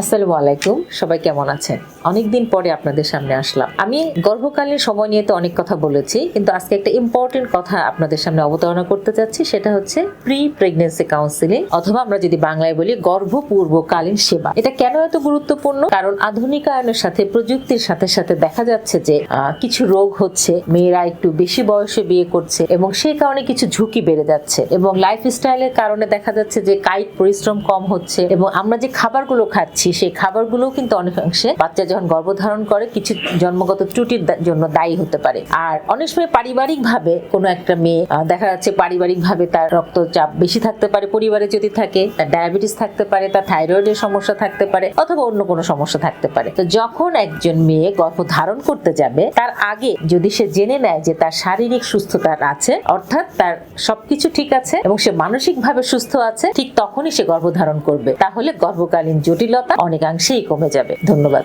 আসসালামু আলাইকুম। সবাই কেমন আছেন? অনেকদিন পরে আপনাদের সামনে আসলাম। আমি গর্ভকালীন সময় নিয়ে তো অনেক কথা বলেছি, কিন্তু আজকে একটা ইম্পর্টেন্ট কথা আপনাদের সামনে অবতারণা করতে যাচ্ছি সেটা হচ্ছে প্রি প্রেগনেন্সি কাউন্সিলিং অথবা আমরা যদি বাংলায় বলি গর্ভপূর্বকালীন সেবা। এটা কেন এত গুরুত্বপূর্ণ? কারণ আধুনিকায়নের সাথে, প্রযুক্তির সাথে সাথে দেখা যাচ্ছে যে কিছু রোগ হচ্ছে, মেয়েরা একটু বেশি বয়সে বিয়ে করছে, এবং সেই কারণে কিছু ঝুঁকি বেড়ে যাচ্ছে, এবং লাইফ স্টাইলের কারণে দেখা যাচ্ছে যে, কায়িক পরিশ্রম কম হচ্ছে, এবং আমরা যে খাবারগুলো খাচ্ছি সেই খাবারগুলো কিন্তু অনেকাংশে বাচ্চা যখন গর্ভধারণ করে, কিছু জন্মগত ত্রুটির জন্য দায়ী হতে পারে। আর অনেক সময় পারিবারিক ভাবে কোনো একটা মেয়ে দেখা যাচ্ছে পারিবারিক ভাবে তার রক্তচাপ বেশি থাকতে পারে, পরিবারে যদি থাকে, তার ডায়াবেটিস থাকতে পারে, তার থাইরয়েডের সমস্যা থাকতে পারে, অথবা অন্য কোনো সমস্যা থাকতে পারে। তো যখন একজন মেয়ে গর্ভ ধারণ করতে যাবে, তার আগে যদি সে জেনে নেয় যে তার শারীরিক সুস্থতা আছে, অর্থাৎ তার সবকিছু ঠিক আছে এবং সে মানসিক ভাবে সুস্থ আছে, ঠিক তখনই সে গর্ভধারণ করবে। তাহলে গর্ভকালীন জটিলতা অনেকাংশেই কমে যাবে। ধন্যবাদ।